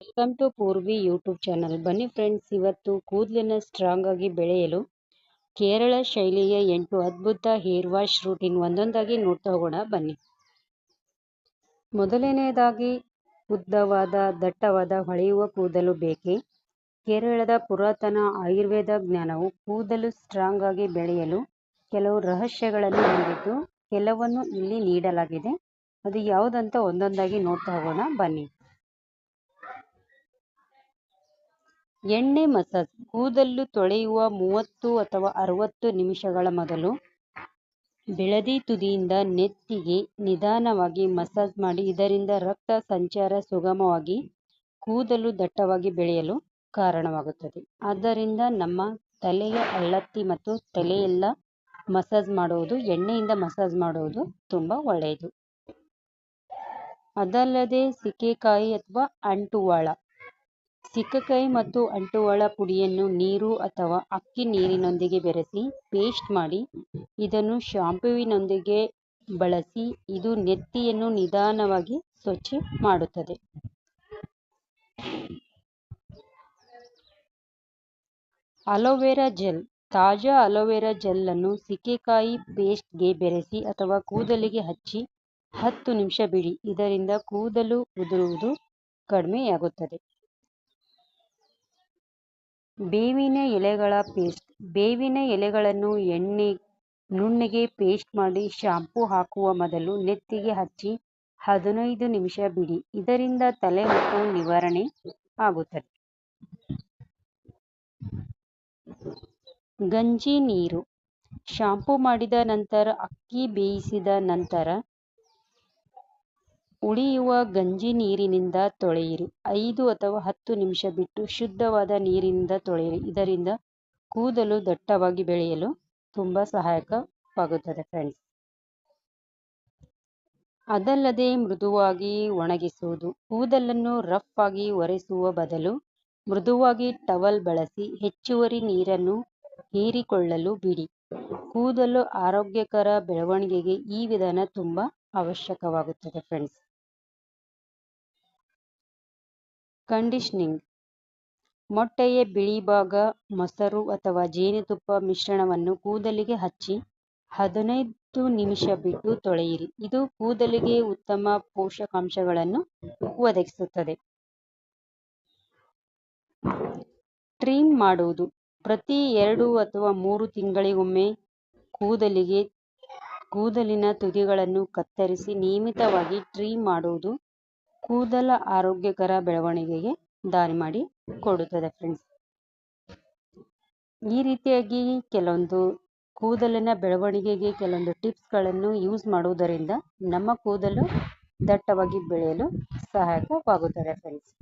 Welcome to Purvi YouTube channel. ಬನ್ನಿ friends, ಇವತ್ತು ಕೂದಲಿನ ಸ್ಟ್ರಾಂಗ್ ಆಗಿ ಬೆಳೆಯಲು ಕೇರಳ ಶೈಲಿಯ ಎಂಟು ಅದ್ಭುತ ಹೇರ್ ವಾಶ್ ರೂಟೀನ್ ಒಂದೊಂದಾಗಿ ನೋಡ್ತಾ ಹೋಗೋಣ. ಬನ್ನಿ. ಮೊದಲನೆಯದಾಗಿ ಉದ್ದವಾದ, ದಟ್ಟವಾದ ಹೊಳೆಯುವ ಕೂದಲು ಬೇಕೆ? ಕೇರಳದ ಪುರಾತನ ಆಯುರ್ವೇದ ಜ್ಞಾನವು ಕೂದಲು ಸ್ಟ್ರಾಂಗ್ ಆಗಿ ಬೆಳೆಯಲು ಕೆಲವು ರಹಸ್ಯಗಳನ್ನು ಹೊಂದಿದ್ದು, ಕೆಲವನ್ನು ಇಲ್ಲಿ ನೀಡಲಾಗಿದೆ. ಅದು ಯಾವುದಂತ ಒಂದೊಂದಾಗಿ ನೋಡ್ತಾ ಹೋಗೋಣ. ಬನ್ನಿ. ಎಣ್ಣೆ ಮಸಾಜ್, ಕೂದಲು ತೊಳೆಯುವ ಮೂವತ್ತು ಅಥವಾ ಅರವತ್ತು ನಿಮಿಷಗಳ ಮೊದಲು ಬೆಳದಿ ತುದಿಯಿಂದ ನೆತ್ತಿಗೆ ನಿಧಾನವಾಗಿ ಮಸಾಜ್ ಮಾಡಿ, ಇದರಿಂದ ರಕ್ತ ಸಂಚಾರ ಸುಗಮವಾಗಿ, ಕೂದಲು ದಟ್ಟವಾಗಿ ಬೆಳೆಯಲು ಕಾರಣವಾಗುತ್ತದೆ. ಆದ್ದರಿಂದ ನಮ್ಮ ತಲೆಯ ಅಳ್ಳತ್ತಿ ಮತ್ತು ತಲೆಯೆಲ್ಲ ಮಸಾಜ್ ಮಾಡುವುದು, ಎಣ್ಣೆಯಿಂದ ಮಸಾಜ್ ಮಾಡುವುದು ತುಂಬ ಒಳ್ಳೆಯದು. ಅದಲ್ಲದೆ ಸಿಕ್ಕೆಕಾಯಿ ಅಥವಾ ಅಂಟುವಾಳ ಸಿಕ್ಕಕಾಯಿ ಮತ್ತು ಅಂಟುವಾಳ ಪುಡಿಯನ್ನು ನೀರು ಅಥವಾ ಅಕ್ಕಿ ನೀರಿನೊಂದಿಗೆ ಬೆರೆಸಿ ಪೇಸ್ಟ್ ಮಾಡಿ, ಇದನ್ನು ಶಾಂಪುವಿನೊಂದಿಗೆ ಬಳಸಿ ಇದು ನೆತ್ತಿಯನ್ನು ನಿಧಾನವಾಗಿ ಸ್ವಚ್ಛ ಮಾಡುತ್ತದೆ. ಅಲೋವೆರಾ ಜೆಲ್, ತಾಜಾ ಅಲೋವೆರಾ ಜೆಲ್ ಅನ್ನು ಸಿಕ್ಕೆಕಾಯಿ ಪೇಸ್ಟ್ಗೆ ಬೆರೆಸಿ ಅಥವಾ ಕೂದಲಿಗೆ ಹಚ್ಚಿ ಹತ್ತು ನಿಮಿಷ ಬಿಡಿ, ಇದರಿಂದ ಕೂದಲು ಉದುರುವುದು ಕಡಿಮೆಯಾಗುತ್ತದೆ. ಬೇವಿನ ಎಲೆಗಳ ಪೇಸ್ಟ್, ಬೇವಿನ ಎಲೆಗಳನ್ನು ಎಣ್ಣೆ, ನುಣ್ಣಗೆ ಪೇಸ್ಟ್ ಮಾಡಿ ಶಾಂಪೂ ಹಾಕುವ ಮೊದಲು ನೆತ್ತಿಗೆ ಹಚ್ಚಿ ಹದಿನೈದು ನಿಮಿಷ ಬಿಡಿ. ಇದರಿಂದ ತಲೆ ಮತ್ತು ನಿವಾರಣೆ ಆಗುತ್ತದೆ. ಗಂಜಿ ನೀರು. ಶಾಂಪೂ ಮಾಡಿದ ನಂತರ ಅಕ್ಕಿ ಬೇಯಿಸಿದ ನಂತರ ಉಳಿಯುವ ಗಂಜಿ ನೀರಿನಿಂದ ತೊಳೆಯಿರಿ. ಐದು ಅಥವಾ ಹತ್ತು ನಿಮಿಷ ಬಿಟ್ಟು ಶುದ್ಧವಾದ ನೀರಿನಿಂದ ತೊಳೆಯಿರಿ. ಇದರಿಂದ ಕೂದಲು ದಟ್ಟವಾಗಿ ಬೆಳೆಯಲು ತುಂಬ ಸಹಾಯಕವಾಗುತ್ತದೆ ಫ್ರೆಂಡ್ಸ್ ಅದಲ್ಲದೆ ಮೃದುವಾಗಿ ಒಣಗಿಸುವುದು. ಕೂದಲನ್ನು ರಫ್ ಆಗಿ ಒರೆಸುವ ಬದಲು ಮೃದುವಾಗಿ ಟವಲ್ ಬಳಸಿ ಹೆಚ್ಚುವರಿ ನೀರನ್ನು ಹೀರಿಕೊಳ್ಳಲು ಬಿಡಿ. ಕೂದಲು ಆರೋಗ್ಯಕರ ಬೆಳವಣಿಗೆಗೆ ಈ ವಿಧಾನ ತುಂಬ ಅವಶ್ಯಕವಾಗುತ್ತದೆ ಫ್ರೆಂಡ್ಸ್ ಕಂಡೀಷನಿಂಗ್. ಮೊಟ್ಟೆಯ ಬಿಳಿ ಭಾಗ, ಮೊಸರು ಅಥವಾ ಜೇನುತುಪ್ಪ ಮಿಶ್ರಣವನ್ನು ಕೂದಲಿಗೆ ಹಚ್ಚಿ ಹದಿನೈದು ನಿಮಿಷ ಬಿಟ್ಟು ತೊಳೆಯಿರಿ. ಇದು ಕೂದಲಿಗೆ ಉತ್ತಮ ಪೋಷಕಾಂಶಗಳನ್ನು ಒದಗಿಸುತ್ತದೆ. ಟ್ರಿಮ್ ಮಾಡುವುದು. ಪ್ರತಿ ಎರಡು ಅಥವಾ ಮೂರು ತಿಂಗಳಿಗೊಮ್ಮೆ ಕೂದಲಿಗೆ, ಕೂದಲಿನ ತುದಿಗಳನ್ನು ಕತ್ತರಿಸಿ ನಿಯಮಿತವಾಗಿ ಟ್ರಿಮ್ ಮಾಡುವುದು ಕೂದಲ ಆರೋಗ್ಯಕರ ಬೆಳವಣಿಗೆಗೆ ದಾರಿ ಮಾಡಿ ಕೊಡುತ್ತದೆ ಫ್ರೆಂಡ್ಸ್ ಈ ರೀತಿಯಾಗಿ ಕೆಲವೊಂದು ಕೂದಲಿನ ಬೆಳವಣಿಗೆಗೆ ಕೆಲವೊಂದು ಟಿಪ್ಸ್ಗಳನ್ನು ಯೂಸ್ ಮಾಡುವುದರಿಂದ ನಮ್ಮ ಕೂದಲು ದಟ್ಟವಾಗಿ ಬೆಳೆಯಲು ಸಹಾಯಕವಾಗುತ್ತದೆ ಫ್ರೆಂಡ್ಸ್